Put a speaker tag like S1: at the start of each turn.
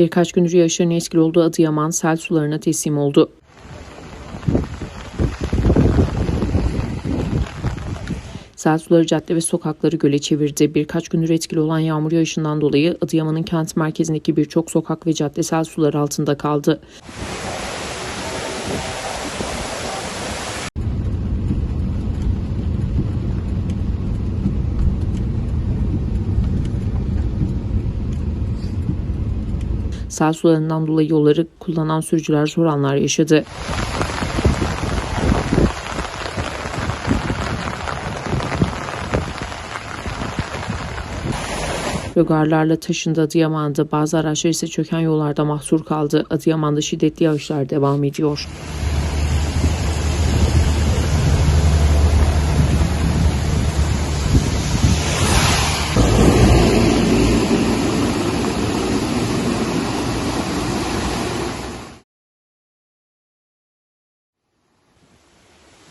S1: Birkaç gündür yağışların etkili olduğu Adıyaman sel sularına teslim oldu. Sel suları cadde ve sokakları göle çevirdi. Birkaç gündür etkili olan yağmur yağışından dolayı Adıyaman'ın kent merkezindeki birçok sokak ve cadde sel suları altında kaldı. Sel sularından dolayı yolları kullanan sürücüler zor anlar yaşadı. Rögarlarla taşındı Adıyaman'da. Bazı araçlar ise çöken yollarda mahsur kaldı. Adıyaman'da şiddetli yağışlar devam ediyor.